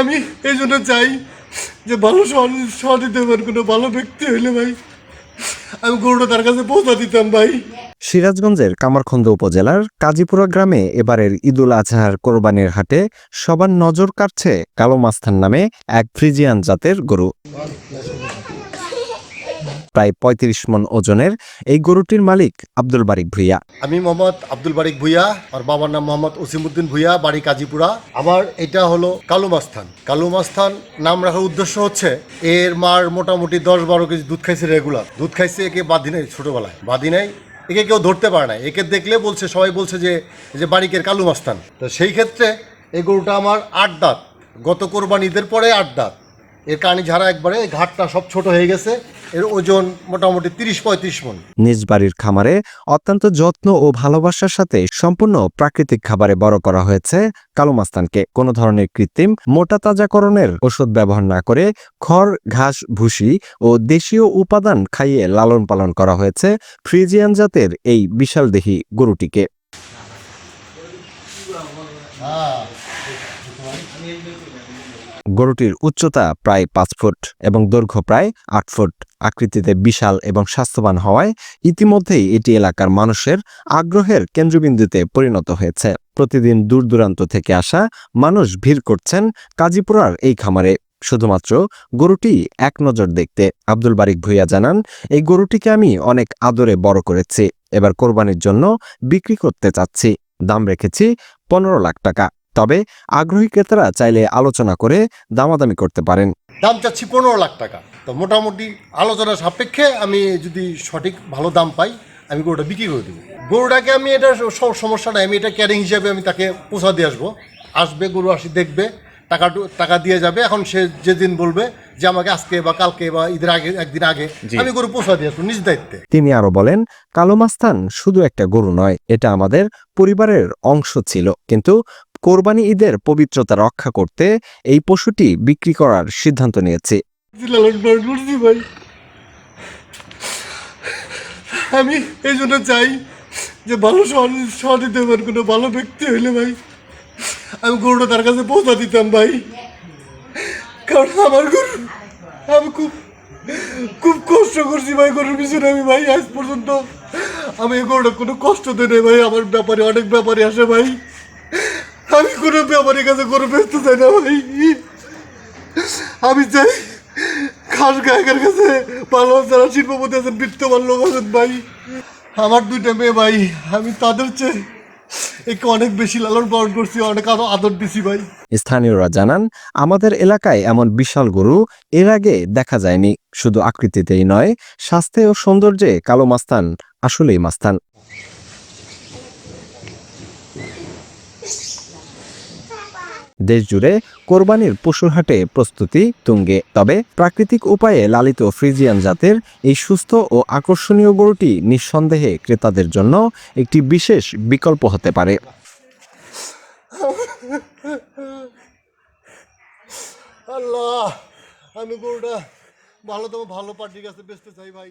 আমি এই জন্য চাই যে ভালো সহযোগিতা কোনো ভালো ব্যক্তি হইলে ভাই, আমি গরুটা তার কাছে পৌঁছা দিতাম ভাই। সিরাজগঞ্জের কামারখন্দ উপজেলার কাজীপুরা গ্রামে এবারের ঈদুল আজহার কোরবানির হাটে সবার নজর কাটছে কালো মাস্থান নামে এক ফ্রিজিয়ান জাতের গরু। প্রায় ৩৫ মন ওজনের এই গরুটির মালিক আব্দুল বারিক ভুইয়া। আমি মোহাম্মদ আব্দুল বারিক ভুইয়া, আর বাবার নাম মোহাম্মদ ওসিমুদ্দিন ভুইয়া, বাড়ি কাজীপুরা। আমার এটা হলো কালুমাস্থান। কালুমাস্থান নাম রাখার উদ্দেশ্য হচ্ছে এর মার মোটামুটি দশ বারো কেজি দুধ খাইছে রেগুলার। দুধ খাইছে একে বাদি নেই ছোটোবেলায়। বাদি নেই, একে কেউ ধরতে পারে না একে দেখলে বলছে, সবাই বলছে যে যে বারিকের কালুমাস্তান তো সেই ক্ষেত্রে এই গরুটা আমার আট দাঁত। গত কোরবানি ঈদের পরে আট দাঁত। এর কানি ঝাড়া একবারে ঘাটটা সব ছোট হয়ে গেছে। এর ওজন মোটামুটি তিরিশ পঁয়ত্রিশ মন। নিজ বাড়ির খামারে অত্যন্ত যত্ন ও ভালোবাসার সাথে সম্পূর্ণ প্রাকৃতিক খাবারে বড় করা হয়েছে কালো মাস্তানকে। কোনো ধরনের কৃত্রিম মোটা তাজাকরণের ওষুধ ব্যবহার না করে খড়, ঘাস, ভুসি ও দেশীয় উপাদান খাইয়ে লালন পালন করা হয়েছে ফ্রিজিয়ান জাতের এই বিশাল বিশালদেহী গরুটিকে। গরুটির উচ্চতা প্রায় পাঁচ ফুট এবং দৈর্ঘ্য প্রায় আট ফুট। আকৃতিতে বিশাল এবং স্বাস্থ্যবান হওয়ায় ইতিমধ্যেই এটি এলাকার মানুষের আগ্রহের কেন্দ্রবিন্দুতে পরিণত হয়েছে। প্রতিদিন দূর দূরান্ত থেকে আসা মানুষ ভিড় করছেন কাজীপুরার এই খামারে। শুধুমাত্র গরুটি এক নজর দেখতে। আব্দুল বারিক ভুইয়া জানান, এই গরুটিকে আমি অনেক আদরে বড় করেছি। এবার কোরবানির জন্য বিক্রি করতে চাচ্ছি। দাম রেখেছি পনেরো লাখ টাকা। তবে আগ্রহী ক্রেতারা চাইলে আলোচনা করে দামাদামি করতে পারেন। দাম চাচ্ছি পনেরো লাখ টাকা। তো মোটামুটি আলোচনা সাপেক্ষে আমি যদি সঠিক ভালো দাম পাই আমি গরুটা বিক্রি করে দেবো। গরুটাকে আমি এটা সমস্যা নাই আমি এটা ক্যারিং হিসাবে আমি তাকে পৌঁছা দিয়ে আসব। আসবে গরু আসি দেখবে টাকা টাকা দিয়ে যাবে। এখন সে যেদিন বলবে যে আমাকে আজকে বা কালকে বা ঈদের আগে একদিন আগে আমি গরু পোষা দিয়ে আসব নিজ দায়িত্বে। তিনি আরও বলেন কালো মাস্তান শুধু একটা গরু নয় এটা আমাদের পরিবারের অংশ ছিল। কিন্তু কোরবানি ঈদের পবিত্রতা রক্ষা করতে এই পশুটি বিক্রি করার সিদ্ধান্ত নিয়েছে। আমি এই জন্য চাই যে ভালো সহযোগিতা কোনো ভালো ব্যক্তি হইলে ভাই। আমি গরুটা তার কাছে পৌঁছা দিতাম ভাই। কারণ আমার গরু, আমি খুব খুব কষ্ট করছি ভাই গরুর পিছনে আমি ভাই, আজ পর্যন্ত আমি এই গরুটা কোনো কষ্ট দেয় নাই ভাই। আমার ব্যাপারে অনেক ব্যাপারে আসে ভাই। কোনো ব্যাপারের কাছে গরু বেচতে চাই না ভাই? আমি চাই খাস গায়কের কাছে ভালো যারা শিল্পপতি আছেন, বিত্তবান লোক আছেন ভাই। আমার দুইটা মেয়ে ভাই, আমি তাদের চেয়ে একে অনেক বেশি লালন পালন করছি, অনেক আরও আদর দিছি ভাই। স্থানীয়রা জানান, আমাদের এলাকায় এমন বিশাল গরু এর আগে দেখা যায়নি। শুধু আকৃতিতেই নয়, স্বাস্থ্যে ও সৌন্দর্যে কালো মাস্তান আসলেই মাস্তান। দেশজুড়ে কোরবানির পশুর হাটে প্রস্তুতি তুঙ্গে। তবে প্রাকৃতিক উপায়ে লালিত ফ্রিজিয়ান জাতের এই সুস্থ ও আকর্ষণীয় গরুটি নিঃসন্দেহে ক্রেতাদের জন্য একটি বিশেষ বিকল্প হতে পারে। আল্লাহ, আমি গরুটা ভালো তো ভালো পার্টির কাছে বেচতে চাই ভাই।